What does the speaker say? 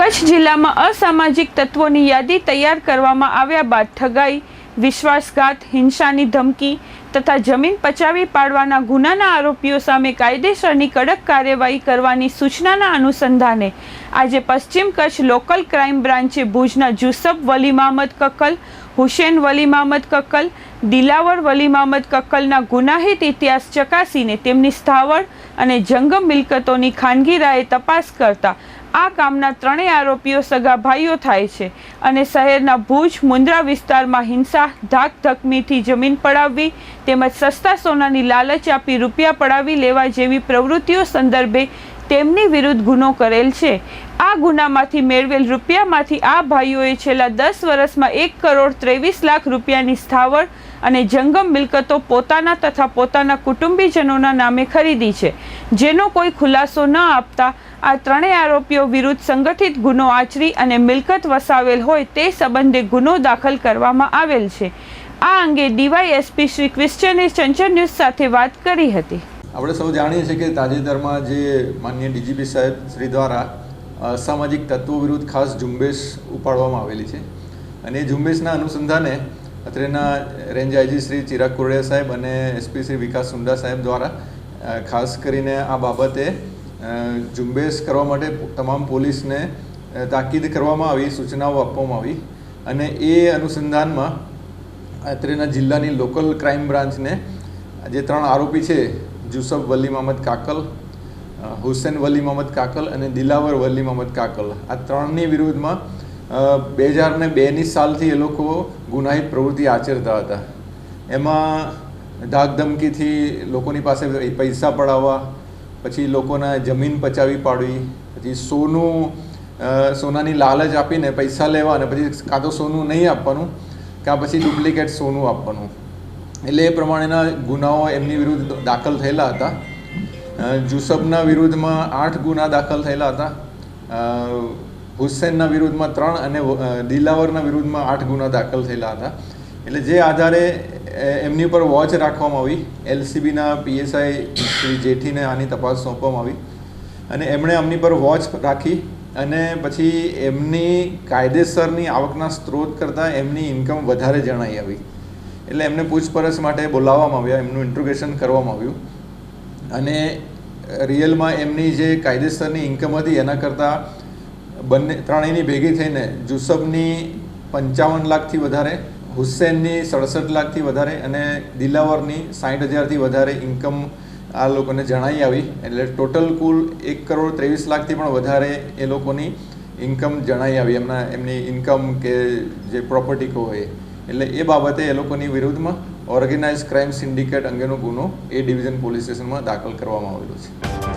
કચ્છ જિલ્લામાં અસામાજિક તત્વોની યાદી તૈયાર કરવામાં આવ્યા બાદ ઠગાઈ, વિશ્વાસઘાત, હિંસાની ધમકી તથા જમીન પચાવી પાડવાના ગુનાના આરોપીઓ સામે કાયદેસરની કડક કાર્યવાહી કરવાની સૂચનાના અનુસંધાને આજે પશ્ચિમ કચ્છ લોકલ ક્રાઇમ બ્રાન્ચે ભુજના જુસફ વલી મહમદ કક્કલ, હુસેન વલી મહમદ કક્કલ, દિલાવર વલી મહમદ કક્કલના ગુનાહિત ઇતિહાસ ચકાસીને તેમની સ્થાવર અને જંગમ મિલકતોની ખાનગી રાયે તપાસ કરતા આ કામના ત્રણેય આરોપીઓ સગા ભાઈઓ થાય છે અને શહેરના ભુજ, મુન્દ્રા વિસ્તારમાં હિંસા ધાક ધકમીથી જમીન પડાવવી તેમજ સસ્તા સોનાની લાલચ આપી રૂપિયા પડાવી લેવા જેવી પ્રવૃત્તિઓ સંદર્ભે તેમની વિરુદ્ધ ગુનો કરેલ છે. આ ગુનામાંથી મેળવેલ રૂપિયામાંથી આ ભાઈઓએ છેલ્લા દસ વર્ષમાં એક કરોડ ત્રેવીસ લાખ રૂપિયાની સ્થાવર અને જંગમ મિલકતો પોતાના તથા પોતાના કુટુંબીજનોના નામે ખરીદી છે. જેનો કોઈ ખુલાસો ન આપતા આ ત્રણેય આરોપીઓ વિરુદ્ધ સંગઠિત ગુનો આચરી અને મિલકત વસાવેલ હોય તે સંબંધે ગુનો દાખલ કરવામાં આવેલ છે. આ અંગે ડીવાયએસપી શ્રી ક્રિશ્ચને ચંચળ ન્યૂઝ સાથે વાત કરી હતી. આપણે સૌ જાણીએ છીએ કે તાજેતરમાં જે માન્ય ડીજીપી સાહેબ શ્રી દ્વારા અસામાજિક તત્વો વિરુદ્ધ ખાસ ઝુંબેશ ઉપાડવામાં આવેલી છે. અને એ ઝુંબેશના અનુસંધાને અત્રેના રેન્જ આઈજી શ્રી ચિરાગ કુરડિયા સાહેબ અને એસપી શ્રી વિકાસ સુંડા સાહેબ દ્વારા ખાસ કરીને આ બાબતે ઝુંબેશ કરવા માટે તમામ પોલીસને તાકીદ કરવામાં આવી, સૂચનાઓ આપવામાં આવી અને એ અનુસંધાનમાં અત્રેના જિલ્લાની લોકલ ક્રાઇમ બ્રાન્ચને જે ત્રણ આરોપી છે જુસફ વલી મહમદ કાકલ હુસેન વલી મહમદ કાકલ અને દિલાવર વલી મહમદ કાકલ. આ ત્રણની વિરુદ્ધમાં બે હજાર ને બેની સાલથી એ લોકો ગુનાહિત પ્રવૃત્તિ આચરતા હતા. એમાં ધાકધમકીથી લોકોની પાસે પૈસા પડાવવા, પછી લોકોના જમીન પચાવી પાડવી, પછી સોનું સોનાની લાલચ આપીને પૈસા લેવા અને પછી કાં તો સોનું નહીં આપવાનું, કાં પછી ડુપ્લિકેટ સોનું આપવાનું. એટલે એ પ્રમાણેના ગુનાઓ એમની વિરુદ્ધ દાખલ થયેલા હતા. જુસબના વિરુદ્ધમાં આઠ ગુના દાખલ થયેલા હતા. હુસેનના વિરુદ્ધમાં ત્રણ અને દિલાવરના વિરુદ્ધમાં આઠ ગુના દાખલ થયેલા હતા. એટલે જે આધારે એમની ઉપર વોચ રાખવામાં આવી, એલસીબીના પીએસઆઈ શ્રી જેઠીને આની તપાસ સોંપવામાં આવી અને એમણે એમની પર વોચ રાખી અને પછી એમની કાયદેસરની આવકના સ્ત્રોત કરતાં એમની ઇન્કમ વધારે જણાઈ આવી. એટલે એમને પૂછપરછ માટે બોલાવવામાં આવ્યા, એમનું ઇન્ટ્રોગેશન કરવામાં આવ્યું. અને રિયલમાં એમની જે કાયદેસરની ઇન્કમ હતી, એના કરતાં બંને ત્રણેયની ભેગી થઈને જુસબની પંચાવન લાખથી વધારે, હુસેનની સડસઠ લાખથી વધારે અને દિલાવરની સાઠ હજારથી વધારે ઇન્કમ આ લોકોને જણાઈ આવી. એટલે ટોટલ કુલ એક કરોડ ત્રેવીસ લાખથી પણ વધારે એ લોકોની ઇન્કમ જણાઈ આવી. એમના એમની ઇન્કમ કે જે પ્રોપર્ટી કહો એ. એટલે એ બાબતે એ લોકોની વિરુદ્ધમાં ઓર્ગેનાઇઝ ક્રાઇમ સિન્ડિકેટ અંગેનો ગુનો એ ડિવિઝન પોલીસ સ્ટેશનમાં દાખલ કરવામાં આવેલો છે.